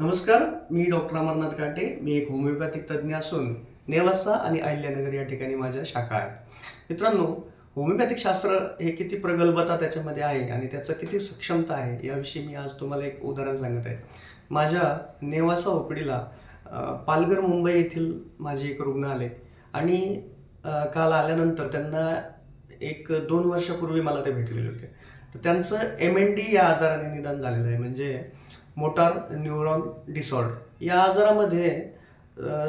नमस्कार मी डॉक्टर अमरनाथ काटे. मी एक होमिओपॅथिक तज्ज्ञ असून नेवासा आणि अहिल्यानगर या ठिकाणी माझ्या शाखा आहेत. मित्रांनो होमिओपॅथिक शास्त्र हे किती प्रगल्भता त्याच्यामध्ये आहे आणि त्याचं किती सक्षमता आहे याविषयी मी आज तुम्हाला एक उदाहरण सांगत आहे. माझ्या नेवासा ओपडीला पालघर मुंबई येथील माझे एक रुग्ण आले आणि काल आल्यानंतर त्यांना एक दोन वर्षापूर्वी मला ते भेटलेले होते. तर त्यांचं एम एन डी या आजाराने निदान झालेलं आहे. म्हणजे मोटार न्यूरॉन डिसऑर्डर. या आजारामध्ये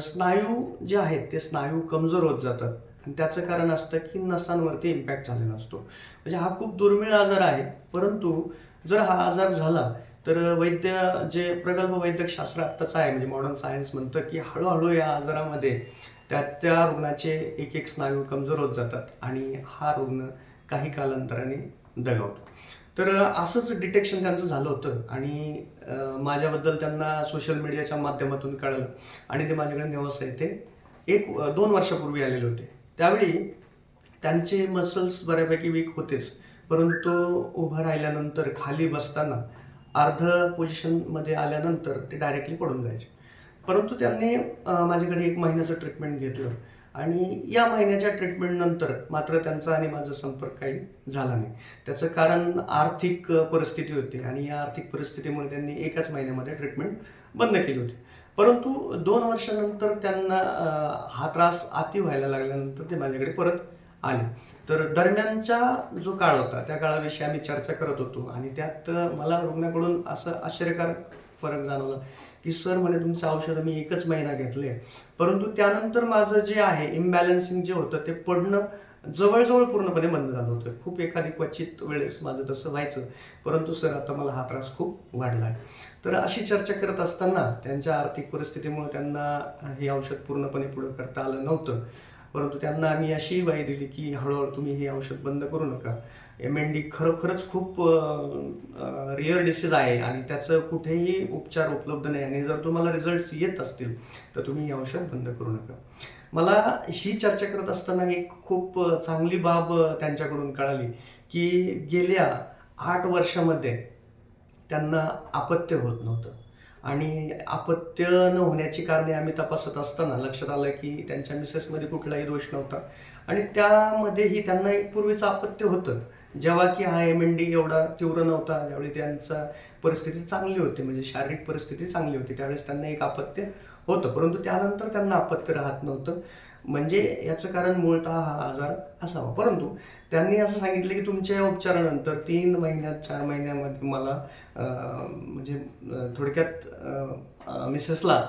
स्नायू जे आहेत ते स्नायू कमजोर होत जातात. आणि त्याचं कारण असतं की नसांवरती इम्पॅक्ट झालेला असतो. म्हणजे हा खूप दुर्मिळ आजार आहे. परंतु जर हा आजार झाला तर वैद्य जे प्रगल्भ वैद्यक शास्त्र आहे म्हणजे मॉडर्न सायन्स म्हणतं की हळूहळू या आजारामध्ये त्या त्या रुग्णाचे एक एक स्नायू कमजोर होत जातात आणि हा रुग्ण काही कालांतराने दगावतो. तर असंच डिटेक्शन त्यांचं झालं होतं आणि माझ्याबद्दल त्यांना सोशल मीडियाच्या माध्यमातून कळलं आणि ते माझ्याकडे नेवासा येथे एक दोन वर्षापूर्वी आलेले होते. त्यावेळी त्यांचे मसल्स बऱ्यापैकी वीक होतेच. परंतु उभं राहिल्यानंतर खाली बसताना अर्ध पोझिशनमध्ये आल्यानंतर ते डायरेक्टली पडून जायचे. परंतु त्यांनी माझ्याकडे एक महिन्याचं ट्रीटमेंट घेतलं. आणि या महिन्याच्या ट्रीटमेंटनंतर मात्र त्यांचा आणि माझा संपर्क काही झाला नाही. त्याचं कारण आर्थिक परिस्थिती होती आणि या आर्थिक परिस्थितीमुळे त्यांनी एकाच महिन्यामध्ये ट्रीटमेंट बंद केली होती. परंतु दोन वर्षानंतर त्यांना हा त्रास अति व्हायला लागल्यानंतर ते माझ्याकडे परत आले. तर दरम्यानचा जो काळ होता त्या काळाविषयी आम्ही चर्चा करत होतो आणि त्यात मला रुग्णाकडून असं आश्चर्यकारक फरक जाणवला. की सर म्हणे तुमचं औषध मी एकच महिना घेतले परंतु त्यानंतर माझं जे आहे इम्बॅलन्सिंग जे होतं ते पडणं जवळजवळ पूर्णपणे बंद झालं होतं. खूप एखादी क्वचित वेळेस माझं तसं व्हायचं. परंतु सर आता मला हा त्रास खूप वाढला तर अशी चर्चा करत असताना त्यांच्या आर्थिक परिस्थितीमुळे त्यांना हे औषध पूर्णपणे पुढे करता आलं नव्हतं. परंतु त्यांना आम्ही अशी ग्वाही दिली की हळूहळू तुम्ही हे औषध बंद करू नका. एम एन डी खरोखरच खूप रिअर डिसीज आहे आणि त्याचं कुठेही उपचार उपलब्ध नाही आणि जर तुम्हाला रिझल्ट्स येत असतील तर तुम्ही हे औषध बंद करू नका. मला ही चर्चा करत असताना एक खूप चांगली बाब त्यांच्याकडून कळाली की गेल्या आठ वर्षामध्ये त्यांना अपत्य होत नव्हतं. आणि अपत्य न होण्याची कारणे आम्ही तपासत असताना लक्षात आलं की त्यांच्या मिसेसमध्ये कुठलाही दोष नव्हता. आणि त्यामध्येही त्यांना एक पूर्वीचं अपत्य होतं. जेव्हा की हा एम एन डी एवढा तीव्र नव्हता ज्यावेळी त्यांचा परिस्थिती चांगली होती म्हणजे शारीरिक परिस्थिती चांगली होती त्यावेळेस त्यांना एक अपत्य होतं. परंतु त्यानंतर त्यांना अपत्य राहत नव्हतं. म्हणजे याचं कारण मूळतः हा आजार असावा. परंतु त्यांनी असं सांगितलं की तुमच्या या उपचारानंतर तीन महिन्यात चार महिन्यामध्ये मला म्हणजे थोडक्यात मिसेसला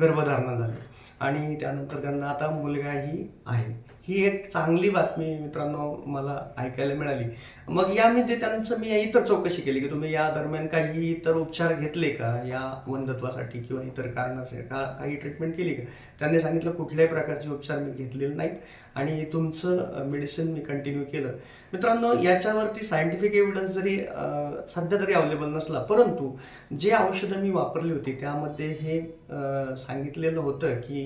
गर्भधारणा झाली. आणि त्यानंतर त्यांना आता मुलगाही आहे. ही एक चांगली बातमी मित्रांनो मला ऐकायला मिळाली. मग यामध्ये त्यांचं मी इतर चौकशी केली की तुम्ही या दरम्यान काही इतर उपचार घेतले का? या वंधत्वासाठी किंवा इतर कारणासाठी का काही ट्रीटमेंट केली का? त्यांनी सांगितलं कुठल्याही प्रकारचे उपचार मी घेतलेले नाहीत आणि तुमचं मेडिसिन मी कंटिन्यू केलं. मित्रांनो याच्यावरती सायंटिफिक एव्हिडन्स जरी सध्या तरी अवेलेबल नसला परंतु जे औषधं मी वापरली होती त्यामध्ये हे सांगितलेलं होतं की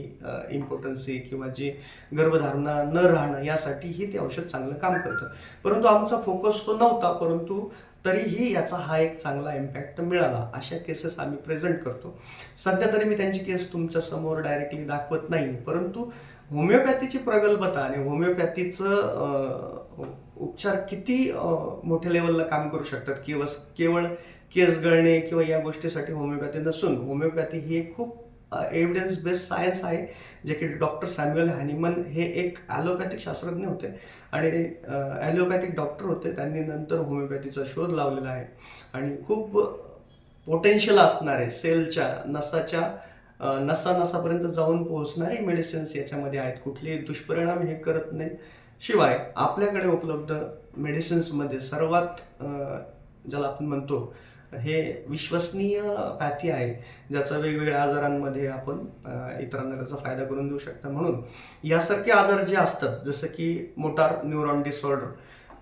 इम्पॉर्टन्सी किंवा जे गर्भधारणा न राहणं यासाठीही ते औषध चांगलं काम करतं. परंतु आमचा फोकस तो नव्हता परंतु तरीही याचा हा एक चांगला इम्पॅक्ट मिळाला. अशा केसेस आम्ही प्रेझेंट करतो. सध्या तरी मी त्यांची केस तुमच्यासमोर डायरेक्टली दाखवत नाही परंतु होमिओपॅथीची प्रगल्भता आणि होमिओपॅथीचं उपचार किती मोठ्या लेवलला काम करू शकतात? किंवा केवळ केस गळणे किंवा या गोष्टीसाठी होमिओपॅथी नसून होमिओपॅथी ही एक खूप एव्हिडन्स बेस्ड सायन्स आहे जे की डॉक्टर सॅम्युअल हॅनिमन हे एक ॲलोपॅथिक शास्त्रज्ञ होते. आणि ॲलोपॅथिक डॉक्टर होते. त्यांनी नंतर होमिओपॅथीचा शोध लावलेला आहे. आणि खूप पोटेन्शियल असणारे सेलच्या नसाच्या नसा नसापर्यंत जाऊन पोहोचणारी मेडिसिन्स याच्यामध्ये आहेत. कुठलेही दुष्परिणाम हे करत नाहीत. शिवाय आपल्याकडे उपलब्ध मेडिसिन्समध्ये सर्वात ज्याला आपण म्हणतो हे विश्वसनीय पॅथी आहे. ज्याचा वेगवेगळ्या आजारांमध्ये आपण इतरांना त्याचा फायदा करून देऊ शकता. म्हणून यासारखे आजार जे असतात जसं की मोटार न्यूरॉन डिसऑर्डर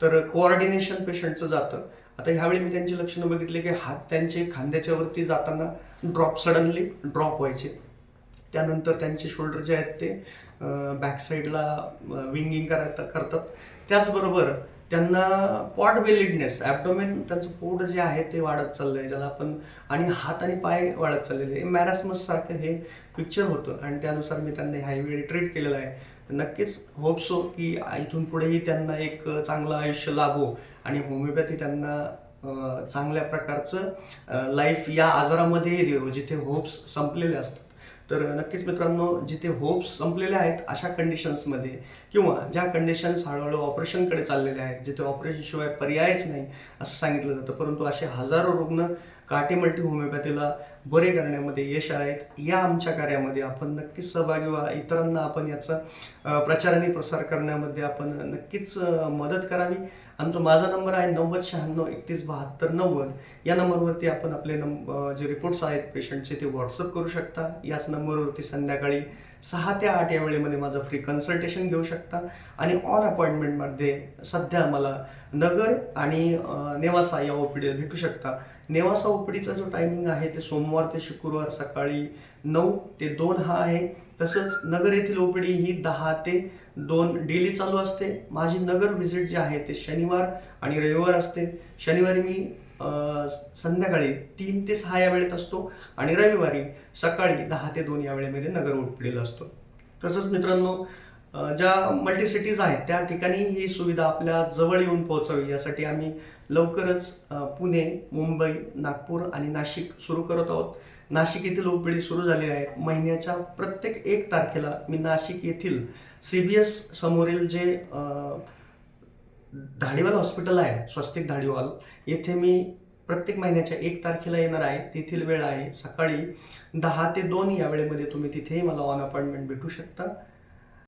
तर कोऑर्डिनेशन पेशंटचं जातं. आता ह्यावेळी मी त्यांची लक्षणं बघितली की हात त्यांचे खांद्याच्या वरती जाताना ड्रॉप सडनली ड्रॉप व्हायचे. त्यानंतर त्यांचे शोल्डर जे आहेत ते बॅक साईडला विंगिंग करत करतात. त्याचबरोबर त्यांना पॉट बेलिडनेस ॲबडोमेन त्यांचं पोट जे आहे ते वाढत चाललं आहे ज्याला आपण आणि हात आणि पाय वाढत चाललेले मॅरासमस सारखं हे पिक्चर होतं आणि त्यानुसार मी त्यांना हायवे ट्रीट केलेलं आहे. नक्कीच होप सो की इथून पुढेही त्यांना एक चांगलं आयुष्य लाभो आणि होमिओपॅथी त्यांना चांगल्या प्रकारचं लाईफ या आजारामध्ये देऊ जिथे होप्स संपलेले असतात. तर नक्कीच मित्रांनो जिथे होप्स संपलेले आहेत अशा कंडिशन्समध्ये किंवा ज्या कंडिशन्स हळूहळू ऑपरेशनकडे चाललेल्या आहेत जिथे ऑपरेशनशिवाय पर्यायच नाही असं सांगितलं जातं. परंतु असे हजारो रुग्ण काटेमल्टी होमिओपॅथीला बरे करण्यामध्ये यश आहेत या आमच्या कार्यामध्ये आपण नक्कीच सहभागी व्हा. इतरांना आपण याचा प्रचार आणि प्रसार करण्यामध्ये आपण नक्कीच मदत करावी. आमचा माझा नंबर आहे नव्वद शहाण्णव एकतीस बहात्तर नव्वद. या नंबरवरती आपण आपले नंब जे रिपोर्ट्स आहेत पेशंटचे ते व्हॉट्सअप करू शकता. याच नंबरवरती संध्याकाळी सहा ते आठ या वेळेमध्ये माझं फ्री कन्सल्टेशन घेऊ शकता. आणि ऑन अपॉइंटमेंटमध्ये सध्या मला नगर आणि नेवासा या ओपीडीला भेटू शकता. नेवासा ओपीडीचा जो टायमिंग आहे ते सोमवार ते शुक्रवार सकाळी नऊ ते दोन हा आहे. तसंच नगर येथील ओपीडी ही दहा ते दोन डेली चालू असते. माझी नगर व्हिजिट जी आहे ते शनिवार आणि रविवार असते. शनिवारी मी संध्याकाळी तीन ते सहा या वेळेत असतो आणि रविवारी सकाळी दहा ते दोन या वेळेमध्ये नगर ओपीडीला असतो. तसंच मित्रांनो ज्या मल्टी सिटीज आहेत त्या ठिकाणी ही सुविधा आपल्या जवळ येऊन पोहोचावी यासाठी आम्ही लवकरच पुणे मुंबई नागपूर आणि नाशिक सुरू करत आहोत. नाशिक येथील ओपीडी सुरू झाली आहे. महिन्याच्या प्रत्येक एक तारखेला मी नाशिक येथील सी बी एस समोरील जे धाडीवाल हॉस्पिटल आहे स्वस्तिक धाडीवाल येथे मी प्रत्येक महिन्याच्या एक तारखेला येणार आहे. तेथील वेळ आहे सकाळी दहा ते दोन या वेळेमध्ये तुम्ही तिथेही मला ऑन अपॉइंटमेंट भेटू शकता.